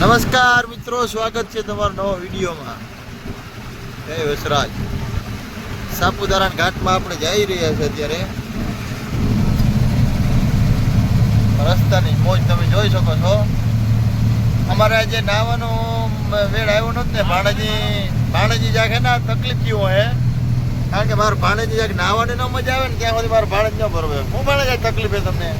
નમસ્કાર મિત્રો, સ્વાગત છે તમારા નવા વિડીયોમાં. જય વસરાજ. સાપુતારા ઘાટમાં આપણે જઈ રહ્યા છે અત્યારે. રસ્તાની મોજ તમે જોઈ શકો છો. અમારે આજે નાવાનો વેળ આવ્યો નહોતો ને, ભાણેજી ભાણેજી જાગે ના તકલીફ થયું હે? કારણ કે મારે ભાણેજી જાગ નાવાની ન મજા આવે ને, ત્યાં સુધી મારે ભાણેજ ન ભરવે. હું ભાણેજ તકલીફ છે તમને?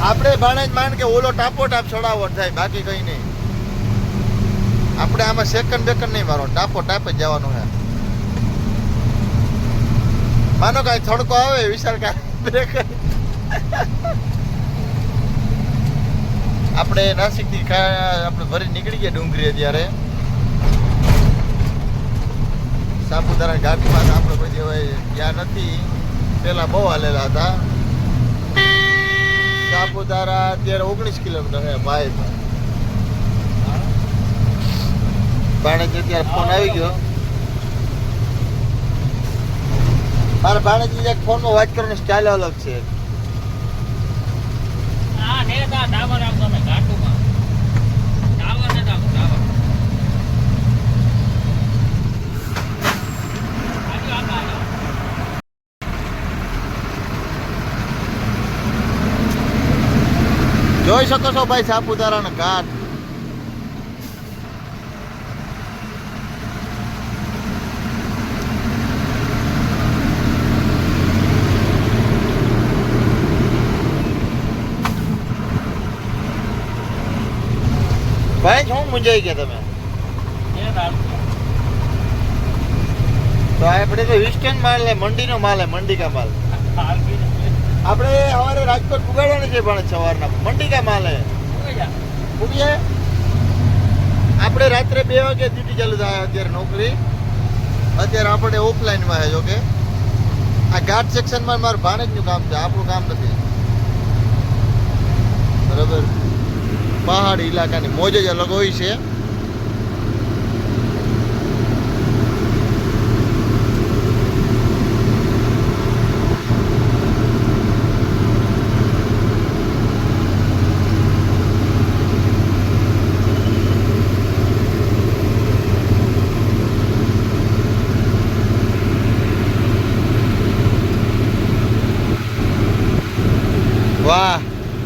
આપણે ભાણે જ માન કે ઓલો ટાપો ટાપ ચડાવો થાય બાકી કઈ નહીં. આપણે આમાં સેકન્ડ બેકન્ડ નહીં મારો ટાપો ટાપ જ જવાનું છે. માનો કાંઈ થડકો આવે, વિશાળ કાંઈ બ્રેક આપણે નાસિકથી આપણે ભરી નીકળી ગયા ડુંગરી અત્યારે. સાપુતારા ઘાટમાં આપણે કોઈ દેવાય ત્યાં નથી. પેલા બહુ હાલેલા હતા. સાપુતારા અત્યારે ઓગણીસ કિલોમીટર છે ભાઈ. ભાણેજી અત્યારે ફોન આવી ગયો. મારા ભાણેજી એક ફોનમાં વાત કરવાની સ્ટાઇલ અલગ છે. જોઈ શકો છો ભાઈ સાપુતારાના ઘાટ. ભાઈ શું મૂંઝાઈ ગયા તમે? તો આપણે તો હિસ્ટન માલ લે મંડીનો માલ હે મંડી કા માલ આપણે અમારે રાજકોટ ઉગાડવાનું છે પણ સવારના. મંડી કા માલ હે આપણે રાત્રે બે વાગે ડ્યુટી ચાલુ થાય અત્યારે નોકરી. અત્યારે આપણે ઓફલાઈનમાં છે જોકે આ ઘાટ સેક્શનમાં મારું ભાણેજનું કામ છે આપણું કામ નથી. બરાબર? પહાડી ઇલાકાની મોજ જ અલગ હોય છે.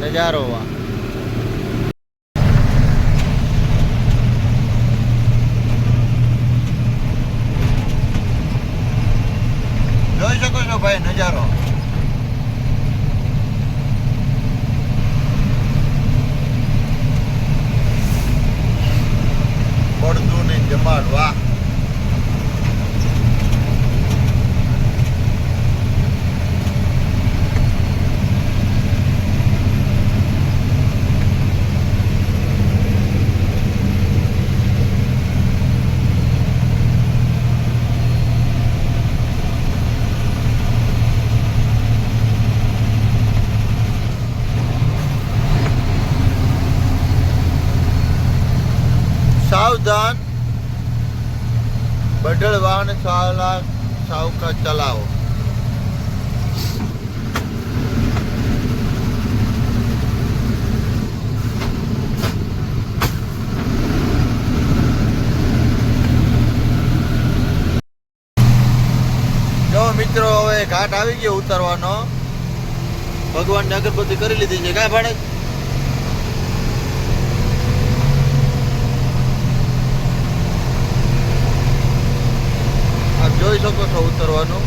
નજારો આ જોઈ શકો છો ભાઈ નજારો. બઢળ વાહન સાવલા સાવકા ચલાવો. મિત્રો, હવે ઘાટ આવી ગયો ઉતરવાનો. ભગવાનની અગરબત્તી કરી લીધી છે. કાંઈ ભાડે આપ જોઈ શકો છો ઉતરવાનું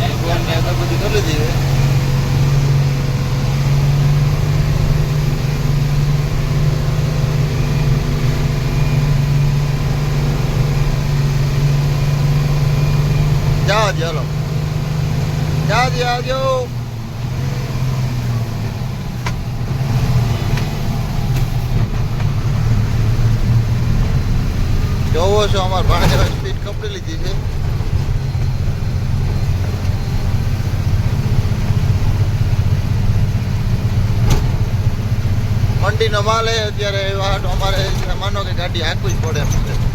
ભગવાનની અગરબત્તી કરી લીધી છે જવા દે હલો જવા દે આવજો જોવો છો અમાર ભાણે સ્પીડ કપડી લીધી છે મંડીનો માલ હે અત્યારે એવા હાટુ અમારે માનો કે ગાડી હાંકવી જ પડે એમ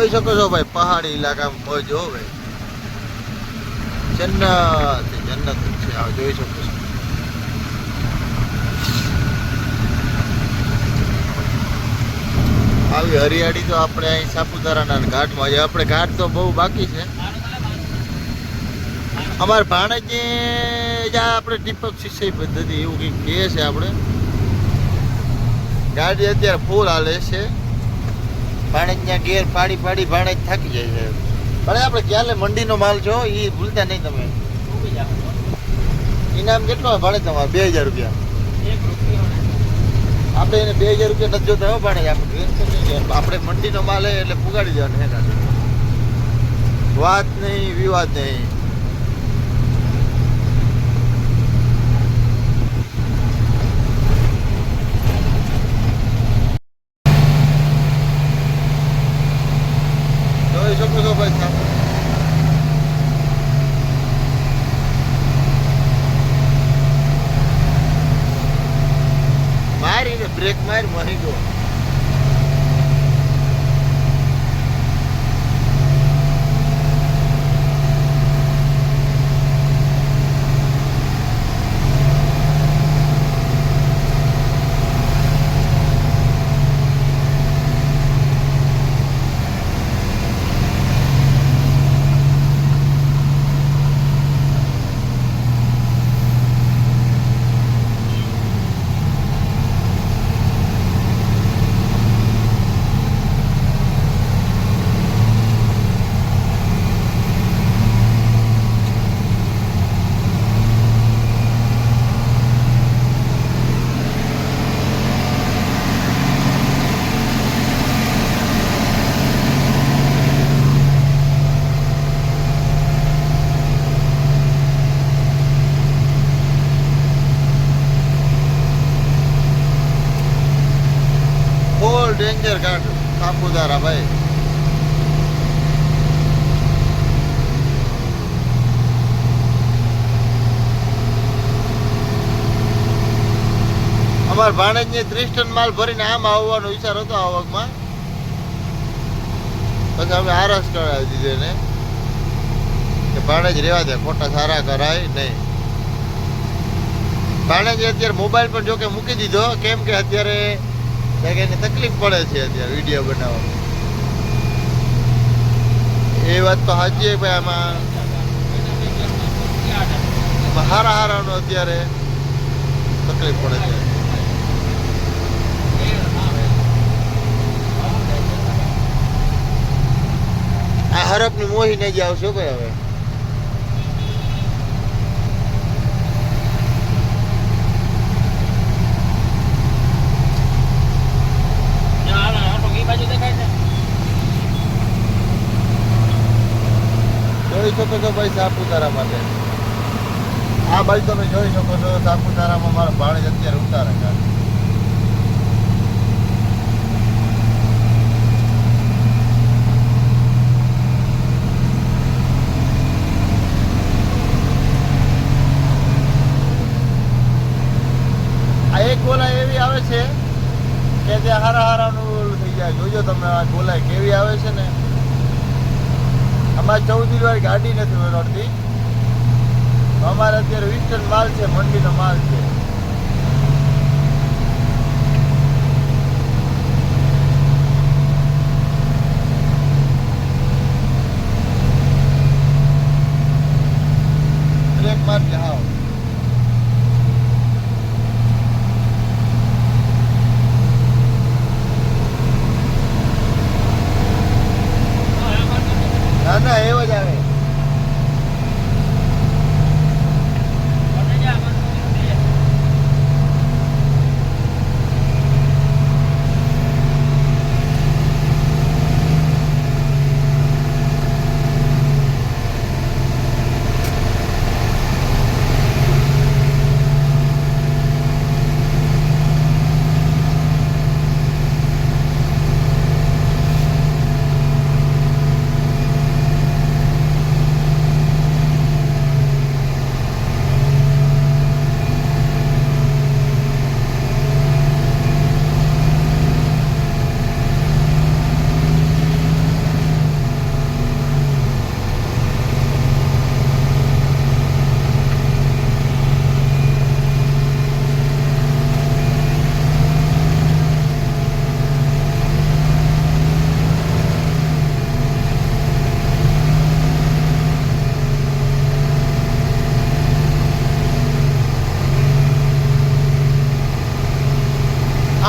જોઈ શકો છો ભાઈ, પહાડી ઇલાકામાં મોજ ભાઈ. જન્નત જન્નત છે આ, જોઈ શકો છો. આવી હરિયાળી તો આપણે અહીં સાપુતારાના ઘાટમાં છે. આપણે ઘાટ તો બહુ બાકી છે. અમારે ભાણેજ જ્યાં આપણે ટીપક સિંચાઈ પદ્ધતિ એવું કંઈક કહે છે આપણે. ગાડી અત્યારે ફૂલ હાલે છે. ભાણેજ ત્યાં ઘેર પાડી પાડી ભાણેજ થાકી જાય છે. ભલે આપણે ક્યારે મંડીનો માલ છો એ ભૂલતા નહીં તમે. ઇનામ કેટલો ભાડે તમારે? બે હજાર રૂપિયા. આપણે એને બે હજાર રૂપિયા નથી જોતા ભાડે આપણે. આપણે મંડીનો માલ એટલે પુગાડી દેવાનો એના વાત નહીં, વિવાદ નહીં જોઈ શકો છો ભાઈ સાહેબ મારીને બ્રેક માર મહી ગયો ફૂલ ડેન્જર ઘાટ સાપુતારા ભાઈ. અમાર ભાણેજને ત્રીસ ટન માલ ભરીને આમ આવવાનો વિચાર હતો આવકમાં પછી અમે આરસ કરાવી દીધો ને કે ભાણેજ રેવા દે, ખોટા સારા કરાય નહીં. ભાણેજ અત્યારે મોબાઈલ પર જોકે મૂકી દીધો. કેમ કે અત્યારે એને તકલીફ પડે છે અત્યારે વીડિયો બનાવવામાં. એ વાત તો સાચી ભાઈ, આમાં હારા હારાનો અત્યારે તકલીફ પડે છે. આ હરપની મોહી નહીં જ આવશે ભાઈ હવે. જોઈ શકો છો ભાઈ સાપુતારા માટે. આ બાજુ તમે જોઈ શકો છો સાપુતારામાં મારા ભાણેજ અત્યારે ઉતારે આ એક ગોલા એવી આવે છે કે જે હારા હારાનું થઈ જાય. જોજો તમે આ ગોલા કેવી આવે છે ને. અમારે ચૌદ વાર ગાડી નથી રડતી અમારે અત્યારે વીસ માલ છે મંડીનો માલ છે. ના ના એવો જ આવે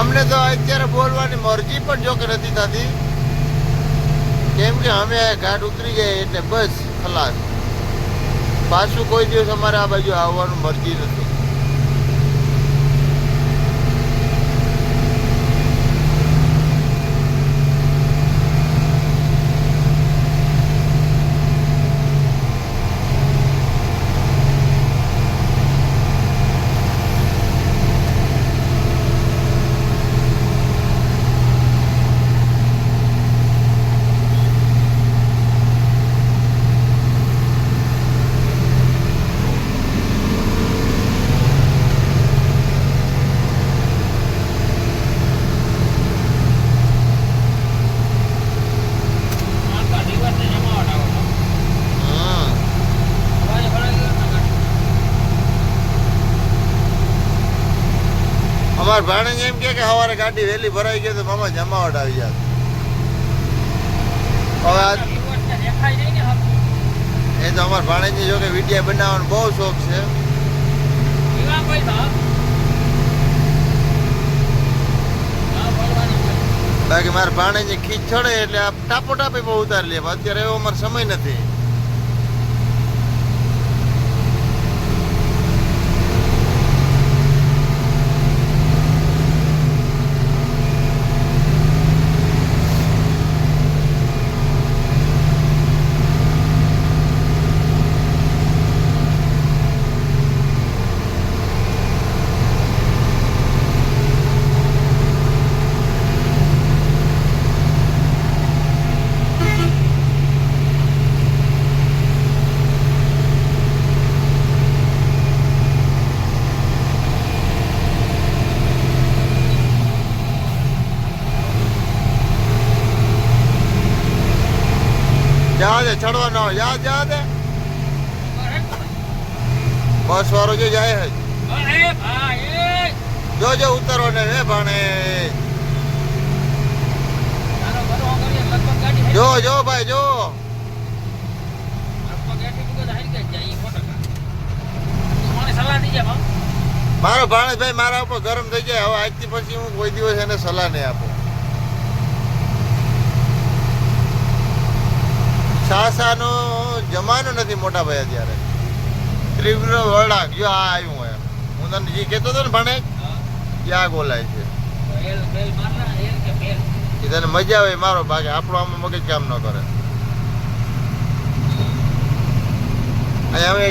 અમને તો અત્યારે મરજી પણ જો કે નથી થતી. કેમ કે અમે ઘાટ ઉતરી ગયા એટલે બસ, ખલાસ. પાછું કોઈ દિવસ અમારે આ બાજુ આવવાનું મરજી નથી આખા દિવસની જમાવટ આવે છે. હમ સવારે ભરાઈ ગયો ને ગાડી. અમાર ભાણે એમ કે સવારે ગાડી વહેલી ભરાઈ ગઈ તો મામા જમાવટ આવી જાય હવે. એ તો અમાર ભાણેજની જો કે વીડિયો બનાવવાનો બહુ શોખ છે. બાકી મારા ભાણેજની ખીચ ચડે એટલે આ ટાપો ટાપે બહુ ઉતારી લે અત્યારે એવો અમારો સમય નથી જા દે ચડવાનો હોય. જાદે બસ વાળો જો જાય હે. જો જો ઉતરો ને હે ભાણે. જો જો ભાઈ, જો. મારો ભાણેજ ભાઈ મારા ઉપર ગરમ થઈ જાય. હવે આજથી પછી હું કોઈ દિવસ એને સલાહ નહીં આપું. સાસાનો જમાનો નથી મોટા ભાઈ અત્યારે. ત્રિપુર વળાક. જો આ આવ્યું હોય. હું તને જે કહેતો હતો ને ભણે. એ આ બોલાય છે. કે એ તને મજા આવે મારો બાકી આપણો આમાં મગજ કામ ન કરે. અહીંયા હવે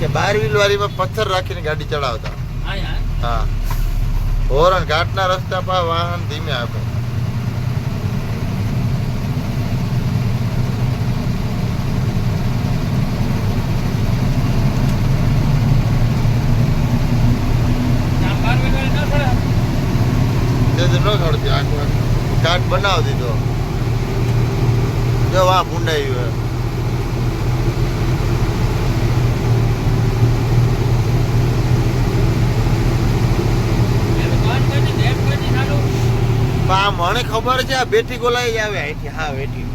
કે બાર વાળીમાં પથ્થર રાખીને ગાડી ચડાવતા. હા હોરન ઘાટના રસ્તા પર વાહન ધીમે આપે આમ બાર મિનિટ ન થયા તે તો ન ખડતી આખું ઘાટ બનાવી દીધો. જો આ ભૂંડાયું મને ખબર છે આ બેઠી ગોલાઈ આવે અહીંથી. હા બેઠી